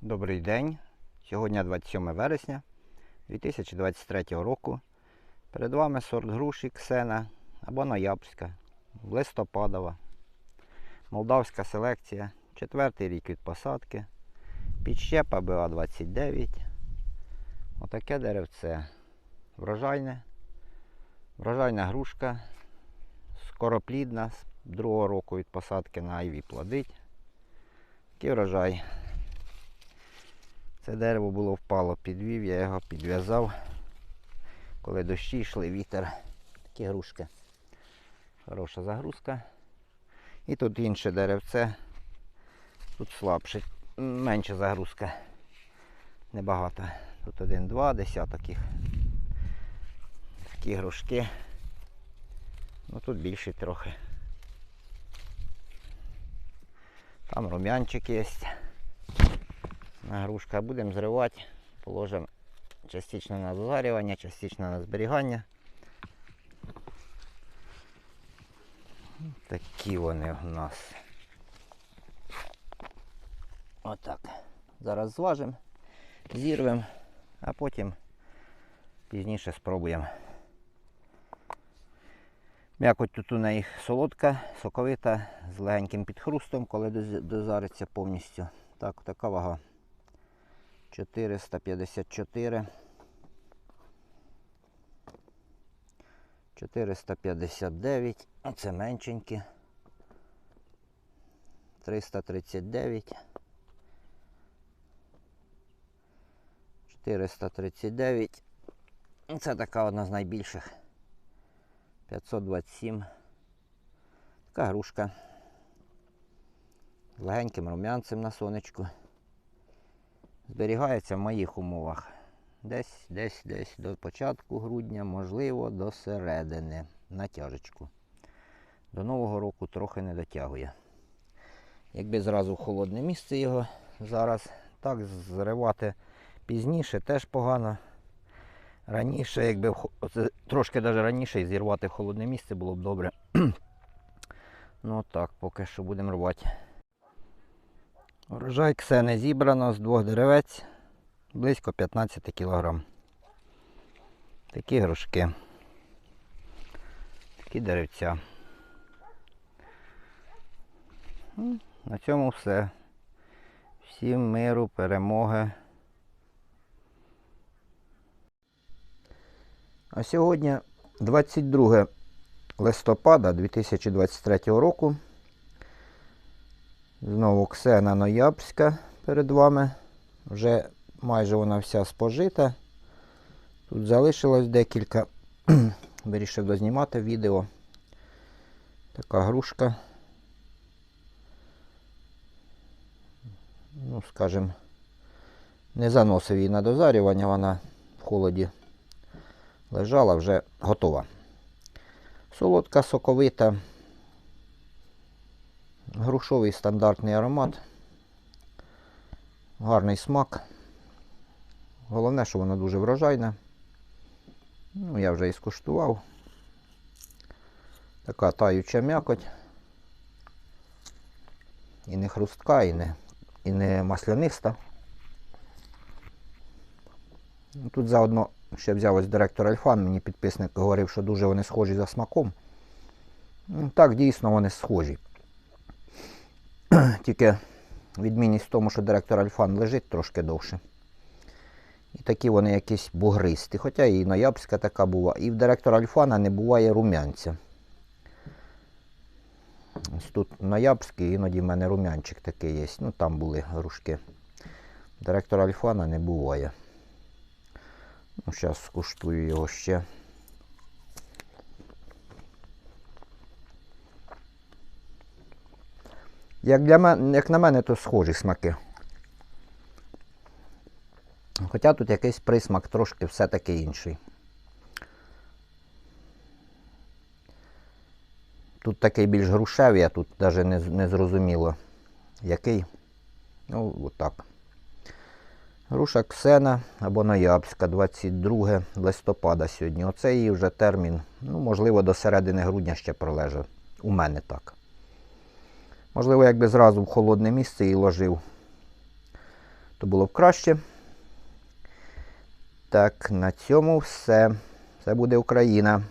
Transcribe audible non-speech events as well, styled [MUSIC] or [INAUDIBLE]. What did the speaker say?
Добрий день. Сьогодні 27 вересня 2023 року. Перед вами сорт груші Ксена або Ноябрська, листопадова. Молдавська селекція. Четвертий рік від посадки. Підщепа БА-29. Отаке деревце. Врожайне. Врожайна грушка. Скороплідна. З другого року від посадки на айві плодить. Такий врожай. Це дерево було впало, підвів, я його підв'язав. Коли дощі йшли, вітер. Такі грушки. Хороша загрузка. І тут інше деревце. Тут слабше, менша загрузка. Небагато. Тут один-два десяток їх. Такі грушки. Ну тут більше трохи. Там рум'янчик є. Грушка будемо зривати, положимо частично на зварювання, частично на зберігання. Такі вони у нас. Отак. Зараз зважимо, зірвемо, а потім пізніше спробуємо. М'якоть тут у неї солодка, соковита, з легеньким підхрустом, коли дозариться повністю. Так, така вага. 454. 459. Оце меншенькі. 339. 439. Це така одна з найбільших. 527. Така грушка. З легеньким рум'янцем на сонечку зберігається в моїх умовах. Десь, десь, десь до початку грудня, можливо, до середини натяжечку. До Нового року трохи не дотягує. Якби зразу холодне місце його зараз, так зривати пізніше теж погано. Раніше, якби оце трошки навіть раніше зірвати холодне місце було б добре. [CLEARS THROAT] ну так, поки що будемо рвати. Урожай ксени зібрано з двох деревець близько 15 кг. Такі грушки. Такі деревця. На цьому все. Всім миру, перемоги. А сьогодні 22 листопада 2023 року. Знову Ксена Ноябрська перед вами. Вже майже вона вся спожита. Тут залишилось декілька. [CLEARS THROAT] Вирішив дознімати відео. Така грушка. Ну, скажімо, не заносив її на дозарювання, вона в холоді лежала, вже готова. Солодка, соковита. Грушовий стандартний аромат. Гарний смак. Головне, що воно дуже врожайне. Ну, я вже і скуштував. Така таюча м'якоть. І не хрустка, і не, і не масляниста. Ну, Тут заодно ще взяв ось директор Альфан, мені підписник говорив, що дуже вони схожі за смаком. Ну, Так, дійсно вони схожі. [CLEARS THROAT] Тільки відмінність в тому, що директор Альфан лежить трошки довше. І такі вони якісь бугристі. Хоча і ноябрська така була. І в директора Альфана не буває рум'янця. Ось тут ноябрський, іноді в мене рум'янчик такий є. Ну там були грушки. Директора Альфана не буває. Ну, зараз скуштую його ще. Як, для мене, як на мене, то схожі смаки. Хоча тут якийсь присмак трошки все-таки інший. Тут такий більш грушевий, а тут навіть не, не зрозуміло який. Ну, отак. Груша Ксена або Ноябрська, 22 листопада сьогодні. Оце її вже термін, ну, можливо, до середини грудня ще пролежав. У мене так. Можливо, якби зразу в холодне місце її ложив, то було б краще. Так, на цьому все. Це буде Україна.